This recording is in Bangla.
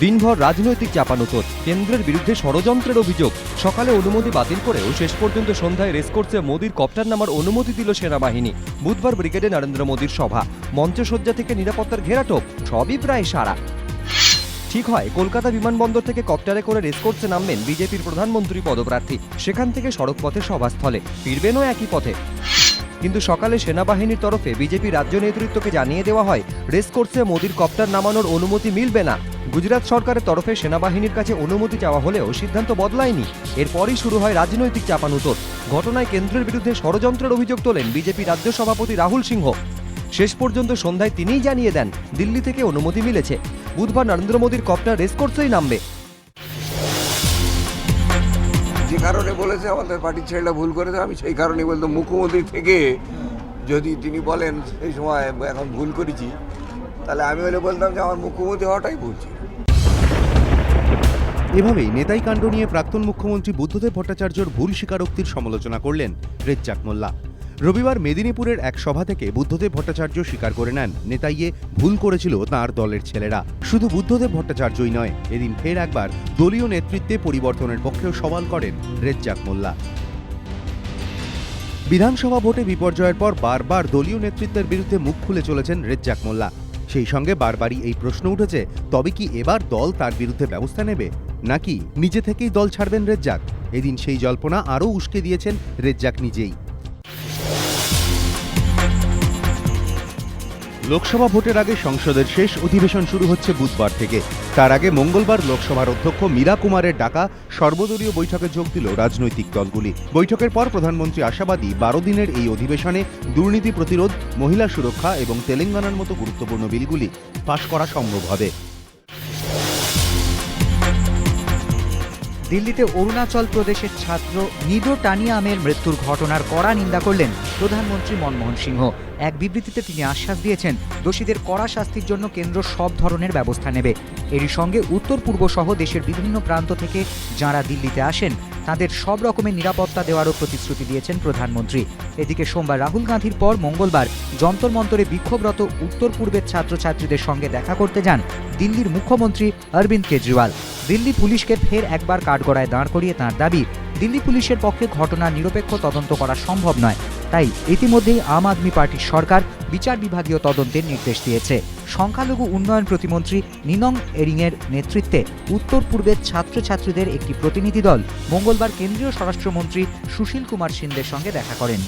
দিনভর রাজনৈতিক চাপানোতর কেন্দ্রের বিরুদ্ধে ষড়যন্ত্রের অভিযোগ। সকালে অনুমতি বাতিল করেও শেষ পর্যন্ত সন্ধ্যায় রেস রেসকোর্সে মোদির কপ্টার নামার অনুমতি দিল সেনাবাহিনী। বুধবার ব্রিগেডে নরেন্দ্র মোদীর সভা। মঞ্চসজ্জা থেকে নিরাপত্তার ঘেরাটোপ। সবই প্রায় সারা। ঠিক হয়, কলকাতা বিমানবন্দর থেকে কপ্টারে করে রেস রেসকোর্সে নামবেন বিজেপির প্রধানমন্ত্রী পদপ্রার্থী। সেখান থেকে সড়কপথে সভাস্থলে। ফিরবেনও একই পথে। কিন্তু সকালে সেনাবাহিনীর তরফে বিজেপি রাজ্য নেতৃত্বকে জানিয়ে দেওয়া হয় রেসকোর্সে মোদির কপ্টার নামানোর অনুমতি মিলবে না। গুজরাট সরকারের তরফে সেনাবাহিনীর কাছে অনুমতি চাওয়া হলেও সিদ্ধান্ত বদলায়নি। এরপরই শুরু হয় রাজনৈতিক চাপানুতর। ঘটনায় কেন্দ্রের বিরুদ্ধে ষড়যন্ত্রের অভিযোগ তোলেন বিজেপি রাজ্য সভাপতি রাহুল সিংহ। শেষ পর্যন্ত সন্ধ্যায় তিনিই জানিয়ে দেন, দিল্লি থেকে অনুমতি মিলেছে। বুধবার নরেন্দ্র মোদীর কপ্টার রেসকোর্সেই নামবে। যে কারণে বলেছে, আমাদের পার্টির ছেলেটা ভুল করেছে, আমি সেই কারণে বলতো মুখ্যমন্ত্রী থেকে যদি তিনি বলেন সেই সময় এখন ভুল করেছি, তাহলে আমি হলে বলতাম যে আমার মুখ্যমন্ত্রী হওয়াটাই ভুল ছিল। এভাবেই নেতাই কাণ্ড নিয়ে প্রাক্তন মুখ্যমন্ত্রী বুদ্ধদেব ভট্টাচার্যর ভুল স্বীকারোক্তির সমালোচনা করলেন রেজ্জাক মোল্লা। রবিবার মেদিনীপুরের এক সভা থেকে বুদ্ধদেব ভট্টাচার্য স্বীকার করে নেন। নেতাইয়ে ভুল করেছিল তার দলের ছেলেরা। শুধু বুদ্ধদেব ভট্টাচার্যই নয়, এদিন ফের একবার দলীয় নেতৃত্বে পরিবর্তনের পক্ষেও সওয়াল করেন রেজ্জাক মোল্লা। বিধানসভা ভোটে বিপর্যয়ের পর বারবার দলীয় নেতৃত্বের বিরুদ্ধে মুখ খুলে চলেছেন রেজ্জাক মোল্লা। সেই সঙ্গে বারবারই এই প্রশ্ন উঠেছে, তবে কি এবার দল তার বিরুদ্ধে ব্যবস্থা নেবে? নাকি নিজে থেকেই দল ছাড়বেন রেজ্জাক? এদিন সেই জল্পনা আরও উস্কে দিয়েছেন রেজ্জাক নিজেই। লোকসভা ভোটের আগে সংসদের শেষ অধিবেশন শুরু হচ্ছে বুধবার থেকে। তার আগে মঙ্গলবার লোকসভার অধ্যক্ষ মীরা কুমারের ডাকা সর্বদলীয় বৈঠকে যোগ দিল রাজনৈতিক দলগুলি। বৈঠকের পর প্রধানমন্ত্রী আশাবাদী বারো দিনের এই অধিবেশনে দুর্নীতি প্রতিরোধ, মহিলা সুরক্ষা এবং তেলেঙ্গানার মতো গুরুত্বপূর্ণ বিলগুলি পাশ করা সম্ভব হবে। দিল্লিতে অরুণাচল প্রদেশের ছাত্র নিডো টানিয়ামের মৃত্যুর ঘটনার কড়া নিন্দা করলেন প্রধানমন্ত্রী মনমোহন সিংহ। এক বিবৃতিতে তিনি আশ্বাস দিয়েছেন, দোষীদের কড়া শাস্তির জন্য কেন্দ্র সব ধরনের ব্যবস্থা নেবে। এরই সঙ্গে উত্তর পূর্ব সহ দেশের বিভিন্ন প্রান্ত থেকে যাঁরা দিল্লিতে আসেন, তাদের সব রকমের নিরাপত্তা দেওয়ারও প্রতিশ্রুতি দিয়েছেন প্রধানমন্ত্রী। এদিকে সোমবার রাহুল গান্ধীর পর মঙ্গলবার যন্তর মন্তরে বিক্ষোভরত উত্তর পূর্বের ছাত্রছাত্রীদের সঙ্গে দেখা করতে যান দিল্লির মুখ্যমন্ত্রী অরবিন্দ কেজরিওয়াল। দিল্লি পুলিশকে ফের একবার কাঠগড়ায় দাঁড় করিয়ে তাঁর দাবি, দিল্লি পুলিশের পক্ষে ঘটনার নিরপেক্ষ তদন্ত করা সম্ভব নয়। তাই ইতিমধ্যেই আম আদমি পার্টির সরকার বিচার বিভাগীয় তদন্তের নির্দেশ দিয়েছে। সংখ্যালঘু উন্নয়ন প্রতিমন্ত্রী নিনং এরিংয়ের নেতৃত্বে উত্তর পূর্বের ছাত্রছাত্রীদের একটি প্রতিনিধি দল মঙ্গলবার কেন্দ্রীয় স্বরাষ্ট্রমন্ত্রী সুশীল কুমার সিন্দের সঙ্গে দেখা করেন।